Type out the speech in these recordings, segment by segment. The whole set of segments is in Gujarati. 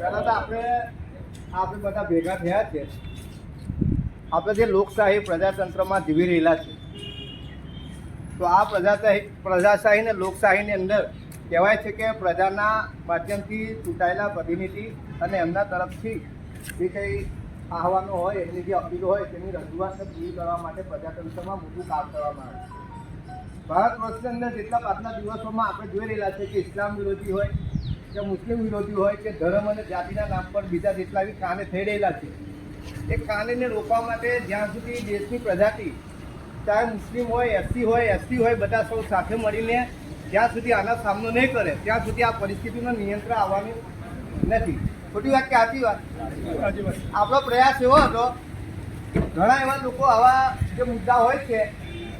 પહેલાં તો આપણે આપણે બધા ભેગા થયા છે. આપણે જે લોકશાહી પ્રજાતંત્રમાં જીવી રહેલા છે. તો આ પ્રજાશાહી પ્રજાશાહી ને લોકશાહીની અંદર કહેવાય છે કે પ્રજાના માધ્યમથી ચૂંટાયેલા પ્રતિનિધિ અને એમના તરફથી જે કંઈ આહવાનો હોય, એમની જે અપીલો હોય, તેની રજૂઆતને પૂરી કરવા માટે પ્રજાતંત્રમાં મોટું કામ કરવામાં આવે છે. ભારત વર્ષની અંદર જેટલા પાછલા દિવસોમાં આપણે જોઈ રહેલા છે કે ઇસ્લામ વિરોધી હોય કે મુસ્લિમ વિરોધી હોય કે ધર્મ અને જાતિના નામ પર બીજા જેટલા બી કાને થઈ રહેલા છે એ કાનેને રોકવા માટે જ્યાં સુધી દેશની પ્રજાતિ ચાહે મુસ્લિમ હોય એસસી હોય એસટી હોય બધા સૌ સાથે મળીને જ્યાં સુધી આનો સામનો નહીં કરે ત્યાં સુધી આ પરિસ્થિતિનું નિયંત્રણ આવવાનું નથી. ખોટી વાત કે આખી વાત. આપણો પ્રયાસ એવો હતો ઘણા એવા લોકો આવા જે મુદ્દા હોય છે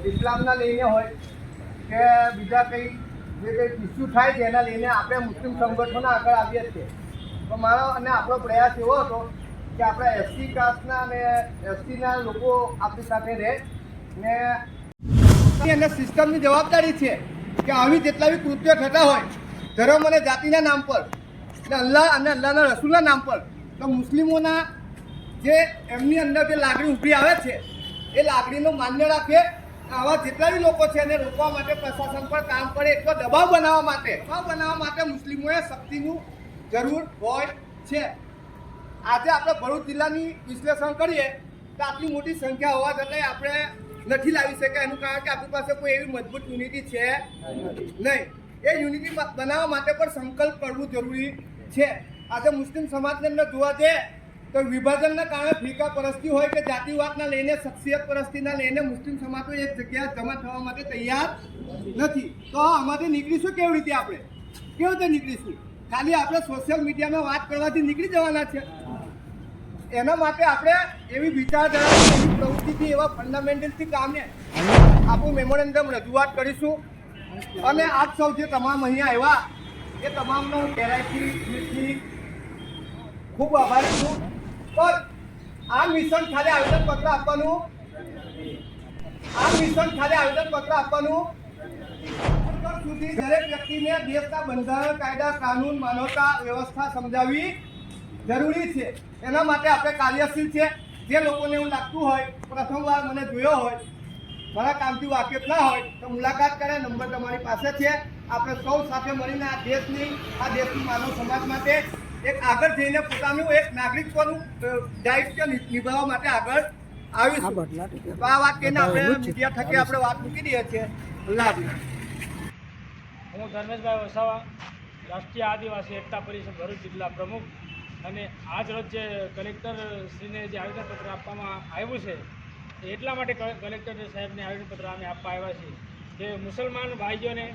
ઇસ્લામના લઈને હોય કે બીજા કંઈ જે કંઈ ઇસ્યુ થાય છે, એના લઈને આપણે મુસ્લિમ સંગઠનો આગળ આવીએ છીએ. તો મારો અને આપણો પ્રયાસ એવો હતો કે આપણે એસસી કાસ્ટના અને એસટીના લોકો આપણી સાથે રહે ને અને સિસ્ટમની જવાબદારી છે કે આવી જેટલા બી કૃત્યો થતા હોય, ધર્મ અને જાતિના નામ પર અને અલ્લાહ અને અલ્લાહના રસૂલના નામ પર, તો મુસ્લિમોના જે એમની અંદર જે લાગણી ઉભરી આવે છે, એ લાગણીનો માન્ય રાખે આવા જેટલા બી લોકો છે એને રોકવા માટે પ્રશાસન પર કામ કરે એટલો દબાવ બનાવવા માટે, દબાવ બનાવવા માટે મુસ્લિમોએ શક્તિનું જરૂર હોય છે. આજે આપણે ભરૂચ જિલ્લાની વિશ્લેષણ કરીએ તો આટલી મોટી સંખ્યા હોવા છતાંય આપણે નથી લાવી શક્યા. એનું કારણ કે આપણી પાસે કોઈ એવી મજબૂત યુનિટી છે નહીં. એ યુનિટી બનાવવા માટે પણ સંકલ્પ કરવું જરૂરી છે. આજે મુસ્લિમ સમાજની જોવા જઈએ તો વિભાજનના કારણે ફીકા પરસ્તી હોય કે જાતિવાદના લઈને, શખ્સિયત પરસ્તીના લઈને મુસ્લિમ સમાજો એક જગ્યાએ જમા થવા માટે તૈયાર નથી. તો આમાંથી નીકળીશું કેવી રીતે આપણે? કેવી રીતે નીકળીશું? ખાલી આપણે સોશિયલ મીડિયામાં વાત કરવાથી નીકળી જવાના છે. એના માટે આપણે એવી વિચારધારા, એવી પ્રવૃત્તિથી, એવા ફંડામેન્ટલથી કામને આપણું મેમોરેન્ડમ રજૂઆત કરીશું. અને આપ સૌ જે તમામ અહીંયા આવ્યા, એ તમામનો પહેલાંથી ખૂબ આભારી છું. પણ આ મિશન ખાલી આવેદનપત્ર આપવાનું? આ મિશન ખાલી આવેદનપત્ર આપવાનું? અત્યાર સુધી દરેક વ્યક્તિને દેશના બંધારણ, કાયદા, કાનૂન, માનવતા, વ્યવસ્થા સમજાવવી જરૂરી છે. એના માટે આપણે કાર્યશીલ છે. જે લોકોને એવું લાગતું હોય, પ્રથમવાર મને જોયો હોય, મારા કામથી વાકેફ ના હોય, તો મુલાકાત કરે, નંબર તમારી પાસે છે. આપણે સૌ સાથે મળીને આ દેશની આ દેશની માનવ સમાજ માટે એક આગળ જઈને પોતાનું એક નાગરિકત્વનું દાયિત્વ નિભાવવા માટે આગળ આવીશું. તો આ વાત કહીને આપણે મીડિયા થકી આપણે વાત મૂકી દઈએ છીએ. હું ધર્મેશભાઈ વસાવા રાષ્ટ્રીય આદિવાસી એકતા પરિષદ ભરૂચ જિલ્લા પ્રમુખ અને આજ રોજ જે કલેક્ટર શ્રીને જે આવેદનપત્ર આપવામાં આવ્યું છે એ એટલા માટે કલેક્ટર સાહેબને આવેદનપત્ર અમે આપવા આવ્યા છીએ કે મુસલમાન ભાઈઓને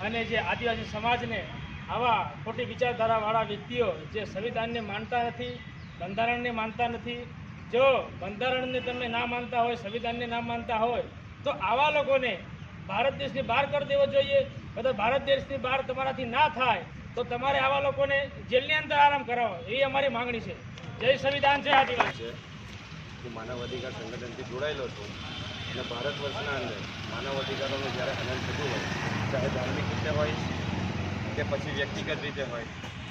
અને જે આદિવાસી સમાજને આવા ખોટી વિચારધારાવાળા વ્યક્તિઓ જે સંવિધાનને માનતા નથી, બંધારણને માનતા નથી, જો બંધારણને તમે ના માનતા હોય, સંવિધાનને ના માનતા હોય, તો આવા લોકોને ભારત દેશની બહાર કરી દેવો જોઈએ. બધા ભારત દેશની બહાર તમારાથી ના થાય, તો તમારે આવા લોકોને જેલની અંદર આરામ કરાવો એ અમારી માંગણી છે. જય સંવિધાન છે આદિવાસી. હું માનવ અધિકાર સંગઠનથી જોડાયેલો છું અને ભારત વર્ષના અંદર માનવ અધિકારોનું જ્યારે હનન થતું હોય ચાહે ધાર્મિક રીતે હોય કે પછી વ્યક્તિગત રીતે હોય,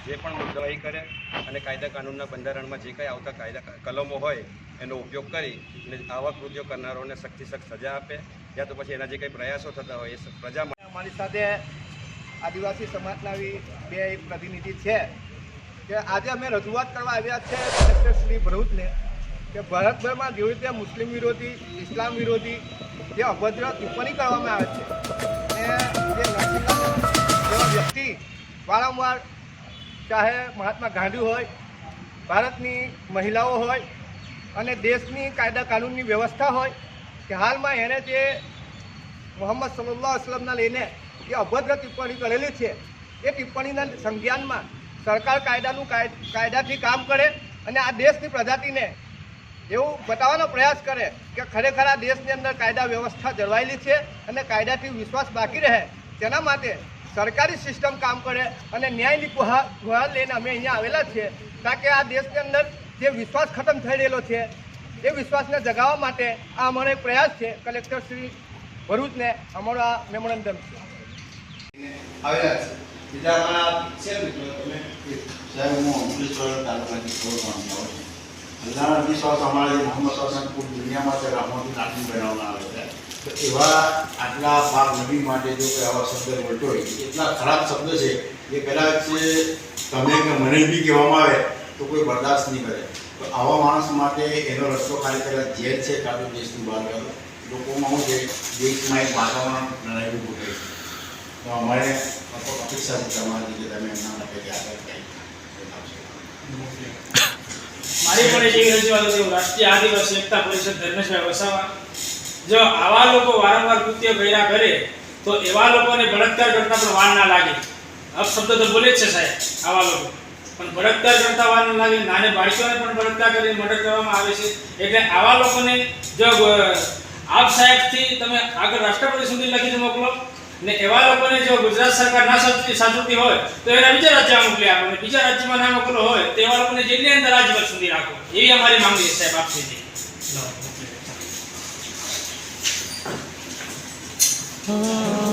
જે પણ મુદ્દાવાહી કરે અને કાયદા કાનૂનના બંધારણમાં જે કંઈ આવતા કાયદા કલમો હોય, એનો ઉપયોગ કરી અને આવા કૃત્યો કરનારોને સખ્ત સજા આપે, યા તો પછી એના જે કંઈ પ્રયાસો થતા હોય, એ પ્રજા અમારી સાથે આદિવાસી સમાજના બી પ્રતિનિધિ છે, કે આજે અમે રજૂઆત કરવા આવ્યા છે કલેક્ટર શ્રી ભરૂચને, કે ભારતભરમાં જેવી રીતે મુસ્લિમ વિરોધી, ઇસ્લામ વિરોધી જે અભદ્ર ટિપ્પણી કરવામાં આવે છે, અને જે વારંવાર ચાહે મહાત્મા ગાંધી હોય, ભારતની મહિલાઓ હોય અને દેશની કાયદા કાનૂનની વ્યવસ્થા હોય કે હાલમાં એણે જે મોહમ્મદ સલ્લાહ વસલમના લઈને જે અભદ્ર ટિપ્પણી કરેલી છે, એ ટિપ્પણીના સંજ્ઞાનમાં સરકાર કાયદાનું કાય- કાયદાથી કામ કરે અને આ દેશની પ્રજાતિને એવું બતાવવાનો પ્રયાસ કરે કે ખરેખર આ દેશની અંદર કાયદા વ્યવસ્થા જળવાયેલી છે અને કાયદાથી વિશ્વાસ બાકી રહે, તેના માટે સરકારી સિસ્ટમ કામ કરે અને ન્યાયની ગુહાર લઈને અમે અહીંયા આવેલા છીએ. કે આ દેશની અંદર જે વિશ્વાસ ખતમ થઈ રહેલો છે, એ વિશ્વાસને જગાવવા માટે આ અમારો એક પ્રયાસ છે. કલેક્ટર શ્રી ભરૂચને અમારો આ મેમોરેન્ડમ છે. અમારા મોહમ્મદ દુનિયામાં તે નામી બનાવવામાં આવે છે. તો એવા આટલા પાક નબી માટે જો કોઈ આવા શબ્દ બોલતો હોય, એટલા ખરાબ શબ્દ છે એ કદાચ તમે કે મને બી કહેવામાં આવે તો કોઈ બરદાસ્ત નહીં કરે. તો આવા માણસ માટે એનો રસ્તો ખાલી કદાચ જેલ છે કાં તો દેશની બહાર કરો લોકોમાં શું છે, દેશમાં એક વાતાવરણ લડાઈ ઊભું છે. તો અમારે અપેક્ષા છે તમારી કે તમે એમના માટે આગળ કંઈ મારી પણ એક રજૂઆત હતી રાષ્ટ્રીય આદિવાસી એકતા પરિષદ ધર્મેશભાઈ વસાવા જો આવા લોકો વારંવાર કૃત્ય કર્યા કરે, તો એવા લોકોને બળાત્કાર કરતા પણ વાર ના લાગે. અપશબ્દ તો બોલે જ છે સાહેબ, આવા લોકો. પણ બળાત્કાર કરતા વાર ના લાગે. નાને બાળકોને પણ બળાત્કાર કરીને મર્ડર કરવામાં આવે છે. એટલે આવા લોકોને જો આપ સાહેબથી તમે આગળ રાષ્ટ્રપતિ સુધી લખીને મોકલો. ને એવા લોકોને જો ગુજરાત સરકાર ના સાચવતી સાચવતી હોય, તો એના બીજા રાજ્યમાં મોકલી આપો. અને બીજા રાજ્યમાં ના મોકલો હોય, તો એવા લોકોને જેટલી અંદર રાજ્યભર સુધી રાખો. એવી અમારી માંગણી છે સાહેબ આપથી Oh.